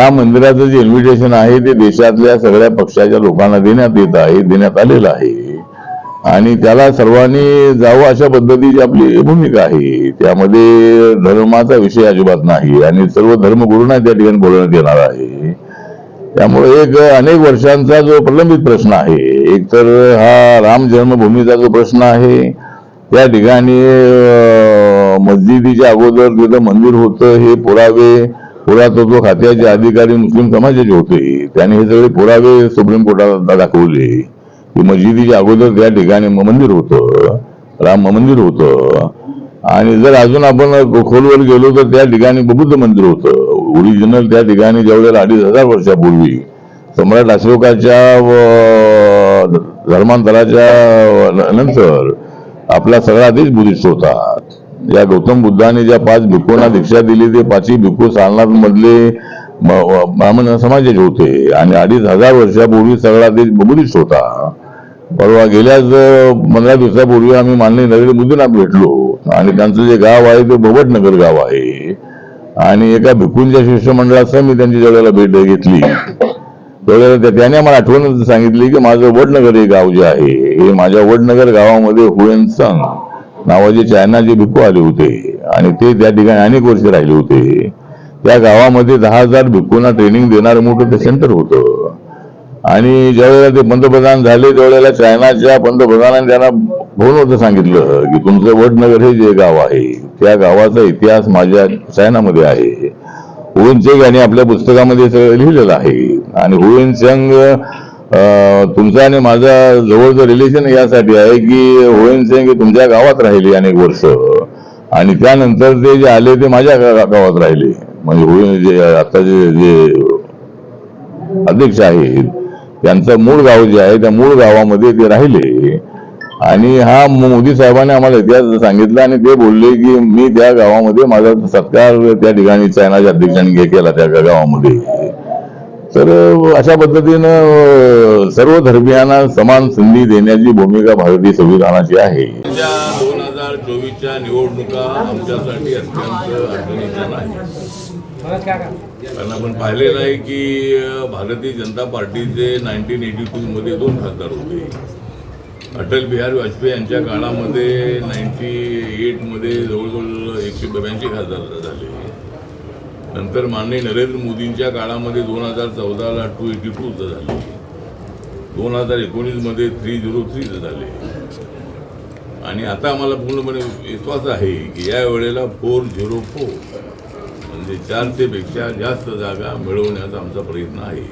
राम मंदिराचं जे इन्व्हिटेशन आहे ते देशातल्या सगळ्या पक्षाच्या लोकांना देण्यात येत आहे देण्यात आलेलं आहे. आणि त्याला सर्वांनी जावं अशा पद्धतीची आपली भूमिका आहे. त्यामध्ये धर्माचा विषय अजिबात नाही आणि सर्व धर्मगुरूंना त्या ठिकाणी बोलवण्यात येणार आहे. त्यामुळे एक अनेक वर्षांचा जो प्रलंबित प्रश्न आहे एक तर हा राम जन्मभूमीचा जो प्रश्न आहे त्या ठिकाणी मस्जिदीच्या अगोदर तिथं मंदिर होतं हे पुरावे पुरातत्व खात्याचे अधिकारी मुस्लिम समाजाचे होते. त्याने हे सगळे पुरावे सुप्रीम कोर्टाला दाखवले. की मस्जिदीच्या अगोदर त्या ठिकाणी मंदिर होतं. राम मंदिर होतं. आणि जर अजून आपण खोलवर गेलो तर त्या ठिकाणी बुद्ध मंदिर होतं. ओरिजिनल त्या ठिकाणी जवळजवळ अडीच हजार वर्षापूर्वी सम्राट अशोकाच्या धर्मांतराच्या नंतर आपला सगळा देश बुद्धिस्ट होता. या गौतम बुद्धाने ज्या पाच भिक्खूंना दीक्षा दिली ते पाचही भिक्खू सारनाथ मधले ब्राह्मण समाजाचे होते. आणि अडीच हजार वर्षापूर्वी सगळा देश बुद्धिस्ट होता. परवा गेल्याच पंधरा दिवसापूर्वी आम्ही माननीय नरेंद्र मोदींना भेटलो. आणि त्यांचं जे गाव आहे ते भोगटनगर गाव आहे. आणि एका भिक्खूंच्या शिष्टमंडळासह मी त्यांची जवळला भेट घेतली. त्यावेळेला त्याने आम्हाला आठवण सांगितली की माझं वडनगर हे गाव जे आहे हे माझ्या वडनगर गावामध्ये हुएन सांग नावाचे चायनाचे भिक्खू आले होते. आणि ते त्या ठिकाणी अनेक वर्ष राहिले होते. त्या गावामध्ये दहा हजार भिक्खूंना ट्रेनिंग देणारं मोठं ते सेंटर होतं. आणि ज्यावेळेला ते पंतप्रधान झाले त्यावेळेला चायनाच्या पंतप्रधानाने त्यांना फोन होतं सांगितलं की तुमचं वडनगर हे जे गाव आहे त्या गावाचा इतिहास माझ्या चायनामध्ये आहे. हुएन चेंग यांनी आपल्या पुस्तकामध्ये लिहिलेलं आहे. आणि हुएन चंग तुमचा आणि माझा जवळचं रिलेशन यासाठी आहे की हुएन सिंग हे तुमच्या गावात राहिले अनेक वर्ष. आणि त्यानंतर ते जे आले ते माझ्या गावात राहिले. म्हणजे होईन जे आताचे जे अध्यक्ष आहेत त्यांचं मूळ गाव जे आहे त्या मूळ गावामध्ये ते राहिले. आणि हा मोदी साहेबांनी आम्हाला इतिहास सांगितला आणि ते बोलले की मी त्या गावामध्ये माझा सत्कार त्या ठिकाणी चायनाच्या अध्यक्षांनी केला त्या गावामध्ये. तर अशा पद्धतीनं सर्व धर्मियांना समान संधी देण्याची भूमिका भारतीय संविधानाची आहे. त्या दोन हजार चोवीसच्या निवडणुका आमच्यासाठी अत्यंत अडचणीच्या नाही कारण आपण पाहिलेलं आहे की भारतीय जनता पार्टीचे नाईन्टीन एटी टू मध्ये दोन खासदार होते. अटल बिहारी वाजपेयी यांच्या काळामध्ये नाईन्टी एटमध्ये जवळजवळ एकशे ब्याऐंशी खासदार झाले. नंतर माननीय नरेंद्र मोदींच्या काळामध्ये दोन हजार चौदाला टू एटी टू झाले. दोन हजार एकोणीसमध्ये थ्री झिरो थ्री झाले. आणि आता आम्हाला पूर्णपणे विश्वास आहे की या वेळेला फोर झिरो फोर म्हणजे चारशेपेक्षा जास्त जागा मिळवण्याचा आमचा प्रयत्न आहे.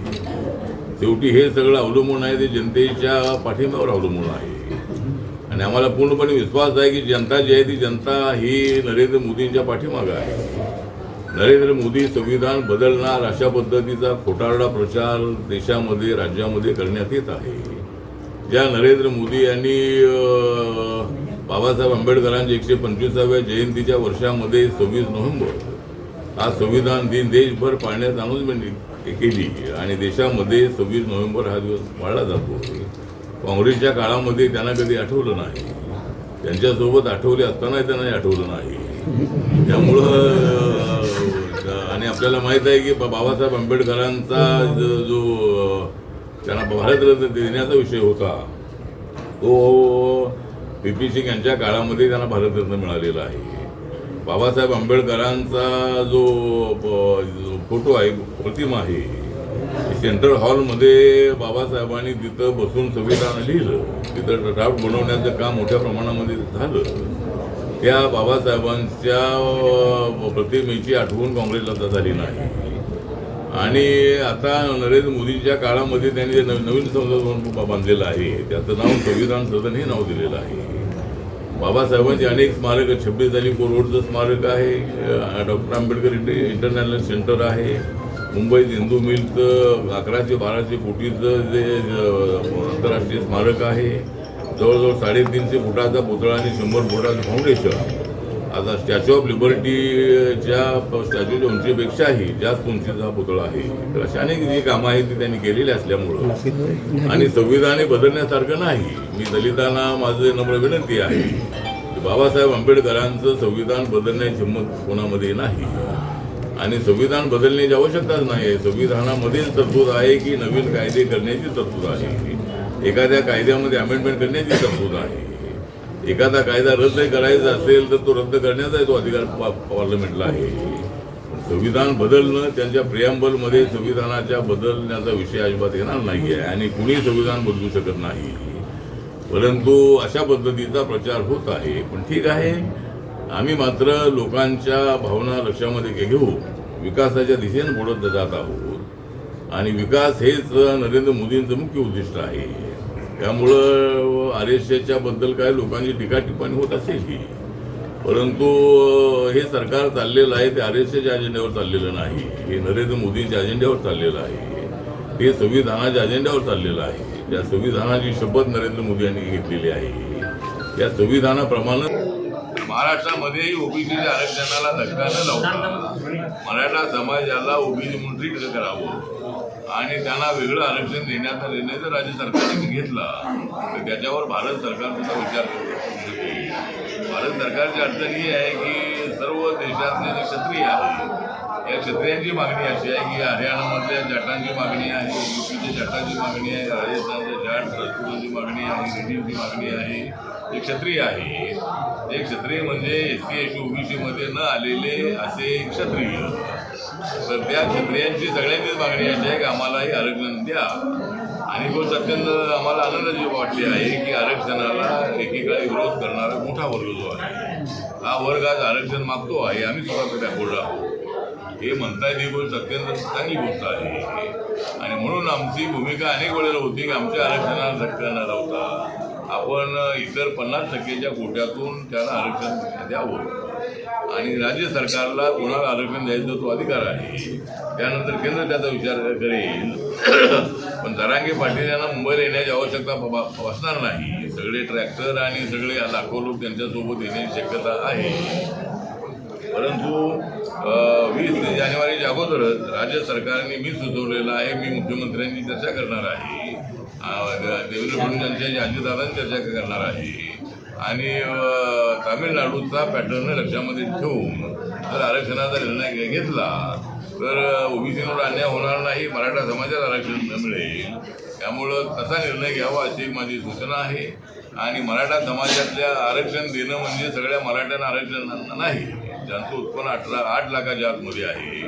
शेवटी हे सगळं अवलंबून आहे ते जनतेच्या पाठिंब्यावर अवलंबून आहे. आणि आम्हाला पूर्णपणे विश्वास आहे की जनता जी आहे ती जनता ही नरेंद्र मोदींच्या पाठीमागं आहे. नरेंद्र मोदी संविधान बदलणार अशा पद्धतीचा खोटारडा प्रचार देशामध्ये राज्यामध्ये करण्यात येत आहे. ज्या नरेंद्र मोदी यांनी बाबासाहेब आंबेडकरांच्या एकशे पंचवीसाव्या जयंतीच्या वर्षामध्ये सव्वीस नोव्हेंबर हा संविधान दिन देशभर पाळण्यात अनाउन्समेंट केली आणि देशामध्ये सव्वीस नोव्हेंबर हा दिवस पाळला जातो. काँग्रेसच्या काळामध्ये त्यांना कधी आठवलं नाही. त्यांच्यासोबत आठवले असतानाही त्यांना आठवलं नाही. त्यामुळं आपल्याला माहीत आहे की बाबासाहेब आंबेडकरांचा जो त्यांना भारतरत्न देण्याचा विषय होता तो पी पी सिंग यांच्या काळामध्ये त्यांना भारतरत्न मिळालेला आहे. बाबासाहेब आंबेडकरांचा जो प- जो फोटो आहे प्रतिमा आहे सेंट्रल हॉलमध्ये बाबासाहेबांनी तिथं बसून संविधान लिहिलं. तिथं ड्राफ्ट बनवण्याचं काम मोठ्या प्रमाणामध्ये झालं. त्या बाबासाहेबांच्या प्रतिमेची आठवण काँग्रेसला आता झाली नाही. आणि आता नरेंद्र मोदींच्या काळामध्ये त्यांनी जे नवीन नवीन संसद बांधलेलं आहे त्याचं नाव संविधान सदन हे नाव दिलेलं आहे. बाबासाहेबांचे अनेक स्मारक छब्बीस अली कोरोडचं स्मारक आहे डॉक्टर आंबेडकर इंटरनॅशनल सेंटर आहे मुंबईत हिंदू मिलचं अकराशे बाराशे कोटीचं जे आंतरराष्ट्रीय स्मारक आहे जवळजवळ साडेतीनशे फुटाचा पुतळा आणि शंभर फुटाचं फाउंडेशन आता स्टॅच्यू ऑफ लिबर्टीच्या स्टॅच्यूच्या उंचीपेक्षाही जास्त उंचीचा पुतळा आहे. तर अशा अनेक जी कामं आहेत ती त्यांनी केलेली असल्यामुळं. आणि संविधान हे बदलण्यासारखं नाही. मी दलितांना माझं नम्र विनंती आहे की बाबासाहेब आंबेडकरांचं संविधान बदलण्याची हिंमत कोणामध्ये नाही. आणि संविधान बदलण्याची आवश्यकताच नाही संविधानामधील तरतूद आहे की नवीन कायदे करण्याची तरतूद आहे. एखाद्या कायद्यामध्ये अमेंडमेंट करण्याची तरतूद आहे एखादा कायदा रद्द करायचा असेल तर तो रद्द करण्याचा तो अधिकार पार्लमेंटला आहे. संविधान बदलणं त्यांच्या प्रियांबलमध्ये संविधानाच्या बदलण्याचा विषय अजिबात येणार नाही आहे आणि कुणी संविधान बदलू शकत नाही. परंतु अशा पद्धतीचा प्रचार होत आहे. पण ठीक आहे. आम्ही मात्र लोकांच्या भावना लक्षामध्ये घेऊ. विकासाच्या दिशेने पुढे जात आहोत. आणि विकास हेच नरेंद्र मोदींचं मुख्य उद्दिष्ट आहे. त्यामुळं आर एस एसच्या बद्दल काय लोकांची टीका टिप्पणी होत असेल ही परंतु हे सरकार चाललेलं आहे ते आर एस एसच्या अजेंड्यावर चाललेलं नाही. हे नरेंद्र मोदींच्या अजेंड्यावर चाललेलं आहे. हे संविधानाच्या अजेंड्यावर चाललेलं आहे. त्या संविधानाची शपथ नरेंद्र मोदी यांनी घेतलेली आहे. त्या संविधानाप्रमाणे महाराष्ट्रामध्ये ओबीसीच्या आरक्षणाला धक्का न लावता मराठा समाजाला ओबीसी म्हणून ट्रीट करावं. आणि त्यांना वेगळं आरक्षण देण्याचा निर्णय जर राज्य सरकारने घेतला तर त्याच्यावर भारत सरकार सुद्धा विचार करतो. भारत सरकारची अडचण ही आहे की सर्व देशातले जे क्षत्रिय आहेत या क्षत्रियांची मागणी अशी आहे की हरियाणामधल्या जटांची मागणी आहे युपीच्या जटांची मागणी आहे राजस्थानच्या जाट राजपूतांची मागणी आहे रेड्डींची मागणी आहे एक क्षत्रिय आहे. ते क्षत्रिय म्हणजे एस सी एस ओबीसीमध्ये न आलेले असे क्षत्रिय. तर त्या क्षत्रियांची सगळ्यांचीच मागणी अशी आहे की आम्हालाही आरक्षण द्या. आणि गोष्ट अत्यंत आम्हाला आनंदाची वाटली आहे की आरक्षणाला एकेकाळी विरोध करणारा मोठा वर्ग जो आहे हा वर्ग आज आरक्षण मागतो आहे. आम्ही सुद्धा बॅकवर्ड आहोत. हे म्हणता येते गोष्ट अत्यंत चांगली गोष्ट आहे आणि म्हणून आमची भूमिका अनेक वेळेला होती की आमच्या आरक्षणाला धक्का न लावता आपण इतर पन्नास टक्केच्या कोट्यातून त्याला आरक्षण द्यावं. आणि राज्य सरकारला कोणाला आरक्षण द्यायचा तो अधिकार आहे. त्यानंतर केंद्र त्याचा विचार करेल. पण जरांगे पाटील यांना मुंबईला येण्याची आवश्यकता ब- भासणार नाही. सगळे ट्रॅक्टर आणि सगळे लाखो लोक त्यांच्यासोबत येण्याची शक्यता आहे. परंतु वीस जानेवारीच्या अगोदरच राज्य सरकारने मी सुचवलेलं आहे मी मुख्यमंत्र्यांची चर्चा करणार आहे देवेंद्र फडणवीसांच्या चर्चा करणार आहे आणि तामिळनाडूचा पॅटर्न लक्षामध्ये ठेवून जर आरक्षणाचा निर्णय घेतला तर ओबीसीवर अन्याय होणार नाही मराठा समाजाला आरक्षण मिळेल. त्यामुळं तसा निर्णय घ्यावा अशी माझी सूचना आहे. आणि मराठा समाजातल्या आरक्षण देणं म्हणजे सगळ्या मराठ्यांना आरक्षण नाही. ज्यांचं उत्पन्न अठरा आठ लाखाच्या आतमध्ये आहे.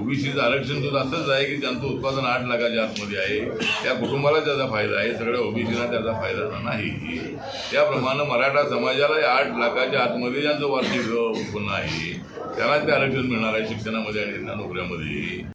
ओबीसीचं आरक्षण सुद्धा असंच आहे की ज्यांचं उत्पादन आठ लाखाच्या आतमध्ये आहे. त्या कुटुंबाला त्याचा फायदा आहे. सगळ्या ओबीसीला त्याचा फायदा नाही. त्याप्रमाणे मराठा समाजाला आठ लाखाच्या आतमध्ये ज्यांचं वार्षिक उत्पन्न आहे त्याला ते आरक्षण मिळणार आहे शिक्षणामध्ये आणि नोकऱ्यामध्ये.